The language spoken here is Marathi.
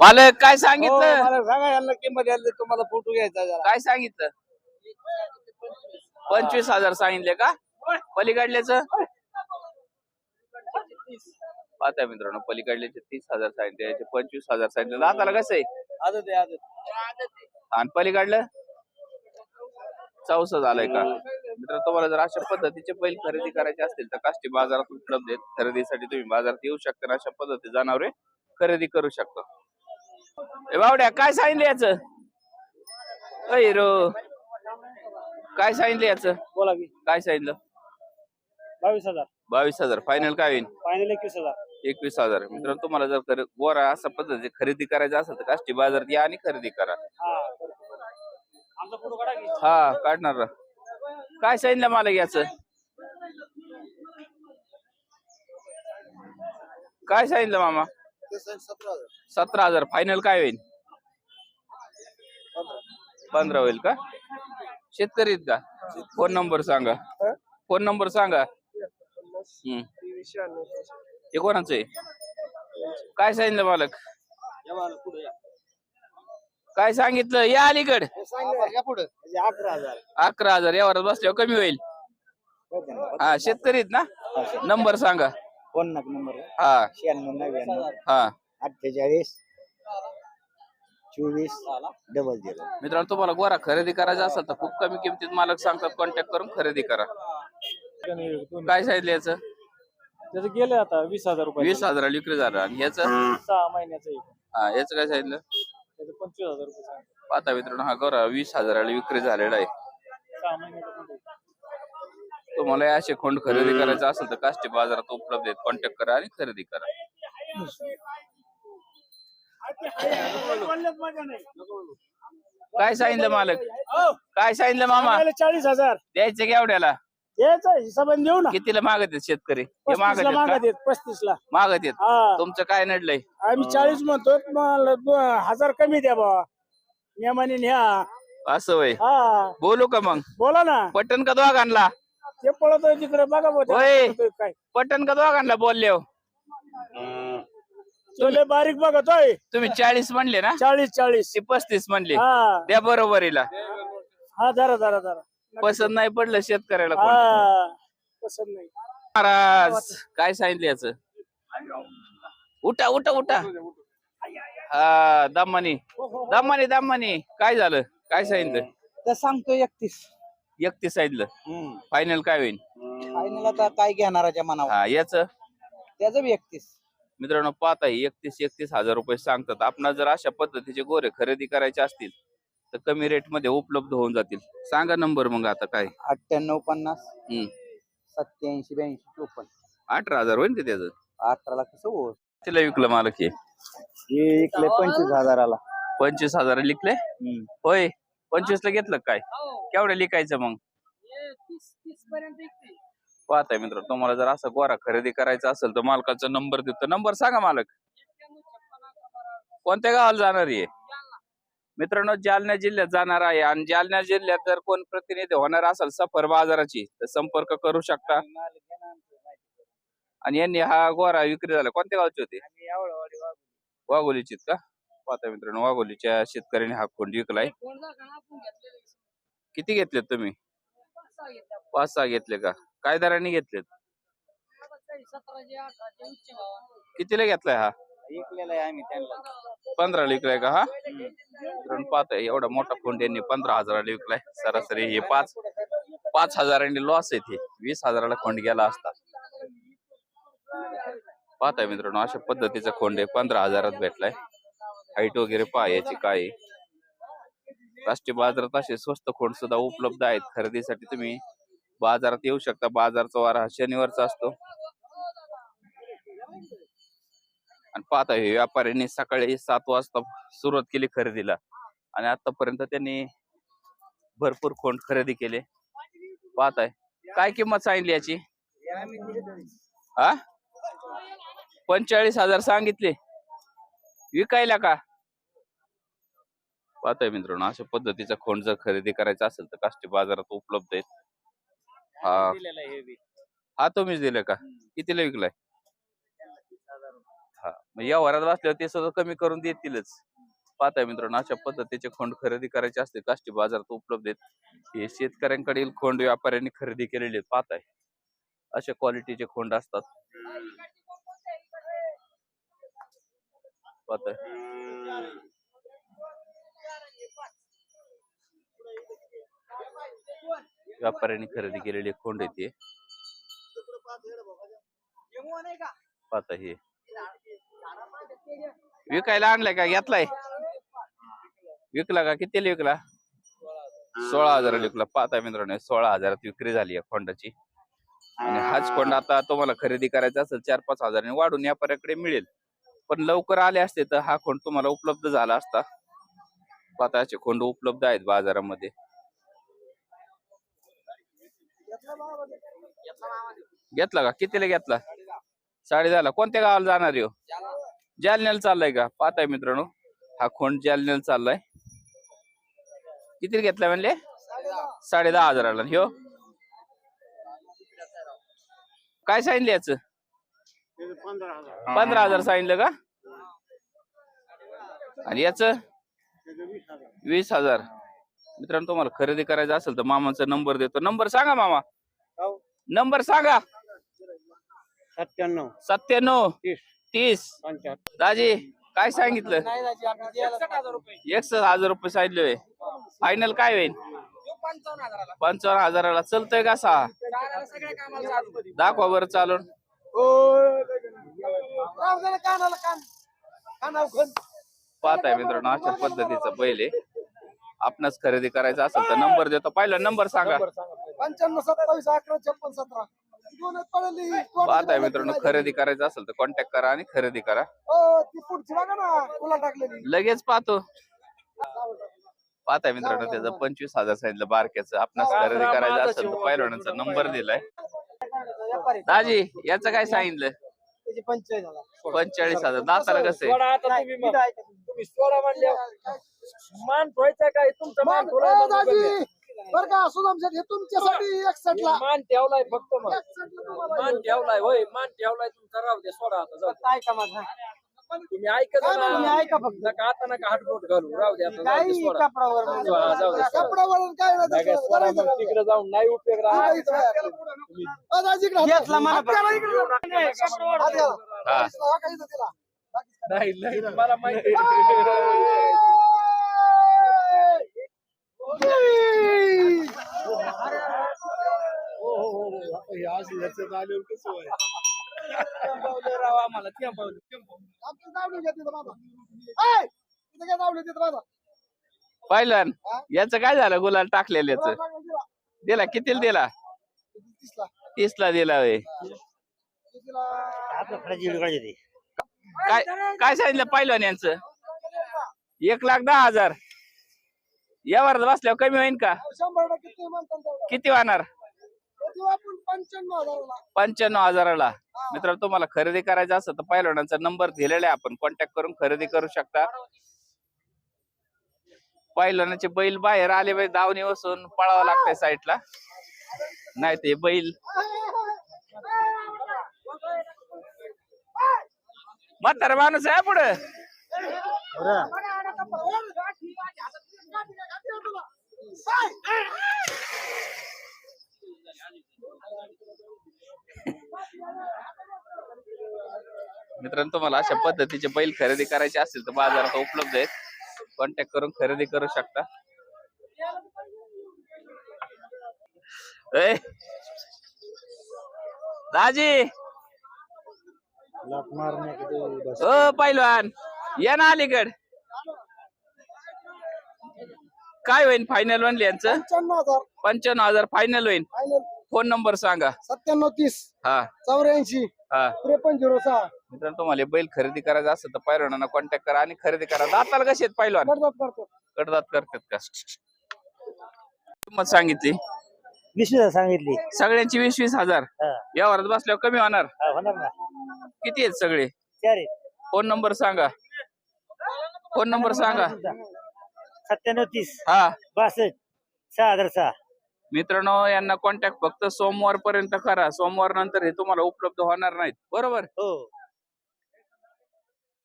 मालक काय हो, सांगितलं मला सांगा यांना किंमत यायला तुम्हाला फोटो घ्यायचा जरा. काय सांगितलं? पंचवीस हजार सांगितले का? पलीकडल्याच पाहता मित्रांनो पलीकडल्याचे तीस हजार सांगितले याचे पंचवीस हजार सांगितले. दाताला कसं आहे? आदत आहे आदत आणि पलीकडलं? चौसा झालाय का? मित्र तुम्हाला जर अशा पद्धतीचे बैल खरेदी करायचे असतील तर काष्टी बाजारात उपलब्ध आहेत. खरेदीसाठी तुम्ही बाजारात येऊ शकता आणि अशा पद्धती जनावरे खरेदी करू शकता. बावड्या काय सांगितलं याच? अय रो. काय सांगितलं याच? बोला की. काय सांगितलं? बावीस हजार. बावीस हजार. फायनल काय होईल फायनल एकवीस हजार. एकवीस हजार. मित्रांनो तुम्हाला जर खरे- गोरा अशा पद्धतीची खरेदी करायचं असेल तर काष्टी बाजारात या आणि खरेदी करा. हा आमचा फोटो काढा की. हा काढणार ना. काय सांगितलं मला याच? काय सांगितलं मामा? सतरा हजार. फायनल काय होईल? पंधरा होईल का? शेतकरी का? फोन नंबर सांगा. फोन नंबर सांगा. हम्म. हे कोणाचं आहे? काय सांगितलं मालक? काय सांगितलं? या अलीकड. म्हणजे अकरा हजार. अकरा हजार. यावर बसल्यावर कमी होईल. हा शेतकरी आहेत ना? नंबर सांगा. फोन नंबर हा. शहाण्णव नव्याण्णव हा. अठ्ठेचाळीस चोवीस डबल झिरो मित्रांनो तुम्हाला गोरा खरेदी करायचा असेल तर खूप कमी किमतीत मालक सांगतात कॉन्टॅक्ट करून खरेदी करा. काय सांगितलं याचं? त्याचं गेलं आता वीस हजार रुपये. वीस हजार विक्री झालं. आणि याचं? सहा महिन्याचं एक हा याचं काय सांगितलं? त्याचं पंचवीस हजार रुपये सांगितलं. पाहता मित्रांनो हा गोरा वीस हजाराला विक्री झालेला आहे. सहा महिन्याचं. तुम्हाला असे खोंड खरेदी करायचं असेल तर काष्टी बाजारात उपलब्ध आहेत. कॉन्टॅक्ट करा आणि खरेदी करा. काय सांगितलं मालक? काय सांगितलं मामा? चाळीस हजार द्यायचं केवढ्याला याचा हिशोबाने देऊ ना कितीला मागत आहेत शेतकरी? हे मागत पस्तीसला आहेत? आहेत पस्तीसला. मागत आहेत. तुमचं काय नडलंय? आम्ही चाळीस म्हणतो मला हजार कमी द्या बाबा नियमाने न्या. असं वय हा. बोलू का मग? बोला ना. पटन का दोघांना? ते पळत तिकडे बघा बुवा होय. पळतोय काय? पटन का दोघांना बोलले हो तो लय बारीक बघतोय तुम्ही चाळीस म्हणले ना? चाळीस चाळीस. ते पस्तीस म्हणले. हा. द्या बरोबरीला. हा धरा धरा धरा पसंत नाही पडलं शेतकऱ्याला कोण. हा पसंत नाही. महाराज काय सांगितलं याच? उठा उठा उठा. हा दमानी दमानी दमानी काय झालं? काय सांगितलं? तर सांगतो एकतीस. एकतीस सांगितलं फायनल काय होईल फायनल आता काय घेणाराच्या मनावर? हा याच? त्याचं बी एकतीस. मित्रांनो पाहता एकतीस एकतीस हजार रुपये सांगतात. आपण जर अशा पद्धतीचे गोरे खरेदी करायचे असतील तर कमी रेटमध्ये उपलब्ध होऊन जातील. सांगा नंबर मग आता काय? अठ्ठ्याण्णव पन्नास हम्म. सत्याऐंशी ब्याऐंशी चोपन्न. अठरा हजार होईल का त्याचं? अठराला कसं हो तिला विकलं मला की हे इकले पंचवीस हजाराला. पंचवीस हजार लिखले होय. पंचवीस ला घेतलं काय? केवढं लिकायचं मग? पाहताय मित्र तुम्हाला जर असं गोरा खरेदी करायचा असेल तर मालकाचा नंबर देतो. नंबर सांगा मालक. कोणत्या गावाला जाणार आहे? मित्रांनो जालना जिल्ह्यात जाणार आहे आणि जालना जिल्ह्यात जर कोण प्रतिनिधी होणार असेल सफर बाजाराची तर संपर्क करू शकता. आणि यांनी हा गोरा विक्री झाला. कोणत्या गावचे होते? वाघोलीचीत का? पाहता मित्रांनो वाघोलीच्या शेतकऱ्याने हा खोंड विकलाय. किती घेतलेत तुम्ही? पाच सहा घेतले का? काय दराने घेतलेत? कितीला घेतलाय हा? इकलेला आहे आम्ही त्यांना. पंधरा विकलाय का हा? पाहताय एवढा मोठा फोन यांनी पंधरा हजाराला विकलाय. सरासरी हे पाच पाच हजारांनी लॉस आहे ते वीस हजाराला खोंड गेला असता. पाहताय मित्रांनो अशा पद्धतीचा खोंड आहे पंधरा हजारात भेटलाय. हाईट वगैरे पहा याची काय राष्ट्रीय बाजारात असे स्वस्त खोंड सुद्धा उपलब्ध आहेत. खरेदीसाठी तुम्ही बाजारात येऊ शकता. बाजारचा वार हा शनिवारचा असतो. आणि पाहता हे व्यापाऱ्यांनी सकाळी सात वाजता सुरुवात केली खरेदीला. आणि आतापर्यंत त्यांनी भरपूर खोंड खरेदी केले. पाहताय. काय किंमत सांगितली याची? हा पंचेचाळीस हजार सांगितले. विकायला का? पाहताय मित्रांनो अशा पद्धतीचा खोंड जर खरेदी करायचा असेल तर काष्टी बाजारात उपलब्ध आहेत. हा. हा. तुम्हीच दिले का? कितीला विकलाय? हा. मग या वरात बसल्यावर ते सुद्धा कमी करून देतीलच. पाहताय मित्रांनो अशा पद्धतीचे खोंड खरेदी करायचे असते काष्टी बाजारात उपलब्ध आहेत. हे शेतकऱ्यांकडील खोंड व्यापाऱ्यांनी खरेदी केलेले आहेत. पाहताय. अशा क्वालिटीचे खोंड असतात. पाहताय व्यापाऱ्यांनी खरेदी केलेली खोंड येते हे पाहता हे. विकायला आणलाय का? घेतलाय. विकला का? कितीला विकला? सोळा हजाराला विकला. पाहता मित्रांनो सोळा हजारात विक्री झाली या खोंडाची आणि हाच खोंड आता तुम्हाला खरेदी करायचा असेल चार पाच हजाराने वाढून व्यापाऱ्याकडे मिळेल. पण लवकर आले असते तर हा खोंड तुम्हाला उपलब्ध झाला असता. पाताचे खोंड उपलब्ध आहेत बाजारामध्ये. घेतला का? कितीला घेतला? साडे दहाला. कोणत्या गावाला जाणार हो? जालन्याला चाललाय का? पाहताय मित्रांनो हा खोंड जालन्याला चाललाय. कितीला घेतला म्हणले? साडे दहा हजाराला. हो? काय सांगितलं याच? पंधरा हजार. सांगितलं का? आणि याच? वीस हजार. मित्रांनो तुम्हाला खरेदी करायचं असेल तर मामाचा नंबर देतो. नंबर सांगा मामा. नंबर सांगा. सत्त्याण्णव. सत्त्याण्णव. तीस. दाजी काय सांगितलं? एकसष्ट हजार रुपये. सांगितले फायनल काय होईल? पंचावन्न हजाराला. चलतोय का सहा दाखवा बरं चालून. पाहताय मित्रांनो अशा पद्धतीचा बैल आहे. आपणास खरेदी करायचा असेल तर नंबर देतो. पहिला नंबर सांगा. पंच्याण्णव सत्तावीस अकरा छप्पन सतरा. पडलेली. पाहताय मित्रांनो खरेदी करायचं असेल तर कॉन्टॅक्ट करा आणि खरेदी करा. हो, ती पुढची बघा ना तुला टाकलेली. लगेच पाहतो. पाहताय मित्रांनो त्याचं पंचवीस हजार सांगितलं बारक्याचं. आपणास खरेदी करायचं असेल तर पहिलवानाचा नंबर दिलाय. दाजी याचं काय सांगितलं? त्याची पंचेचाळीस हजार. पंचेचाळीस हजार. दाताला कसं? आहे सोडा आता तुम्ही मग. तुम्ही सोडा म्हणले. मान ठेवायचा काय? तुमचा मान. बरं का सुदाम शेठ, हे तुमच्यासाठी एक सेटला मान ठेवलाय फक्त मग. मान ठेवलाय होय मान ठेवलाय तुमचा. राहू द्या सोडा आता जाऊ द्या. ऐका माझा? तुम्ही ऐकत नाही, तुम्ही ऐका फक्त. नका आता नका हातबोट घालू राहू द्या काही कपडावर हा, जाऊ दे, सोडा. कपडावर काय नाही नाही. सोडा तिकडे जाऊन नाही उपयोग राहा काय इथं? अ, दाजी इकडे हात घाला. हात घाला इकडे. हात घाला. हा. हा, काही इथं तिला. नाही नाही मला माहिती राव आम्हाला. आमचं तिथं तिथं काय तिथं. पहिलवान याचं काय झालं गुलाल टाकलेलं याचं तिला. दिला कितीला दिला तिसला. तीस ला दिला होय. काय काय सांगितलं पहिलवान यांचं एक लाख दहा हजार यावर बसल्यावर कमी होईल का शंभर टक्के तुम्ही म्हणता तेवढं. किती आपण पंच्याण्णव हजाराला. मित्रांनो तुम्हाला खरेदी करायचं असेल तर पहिलवानांचा नंबर दिलेला आहे आपण. कॉन्टॅक्ट करून खरेदी करू शकता. पहिलवानाचे बैल बाहेर आले बाई धावणी बसून पळावं लागतंय साईडला. नाही ते बैल. म्हातारा माणूस आहे पुढे. मित्रांनो तुम्हाला अशा पद्धतीचे बैल खरेदी करायचे असतील तर बाजारात उपलब्ध आहेत. कॉन्टॅक्ट करून खरेदी करू शकता. दाजी! ओ पैलवान! या ना अलीकड. काय होईल फायनल म्हणले यांचं? पंच्याण्णव हजार. फायनल होईल फोन नंबर सांगा. सत्त्याण्णव तीस. हा. चौऱ्याऐंशी. हा. त्रेपन्न झिरो सहा. मित्रांनो तुम्हाला बैल खरेदी करायचं असेल तर पैलवानांना कॉन्टॅक्ट करा आणि खरेदी करा. दाताला कसे आहेत पैलवान कडदात करतात. का? किंमत सांगितली. वीस हजार सांगितली. सगळ्यांची वीस वीस हजार. यावरात बसल्यावर कमी होणार. होणार ना. किती आहेत सगळे? चार. फोन नंबर सांगा. फोन नंबर सांगा. सत्त्याण्णव तीस. हा. बासष्ट. सहा हजार सहा. मित्रांनो यांना कॉन्टॅक्ट फक्त सोमवार पर्यंत करा. सोमवार नंतर हे तुम्हाला उपलब्ध होणार नाहीत. बरोबर? हो.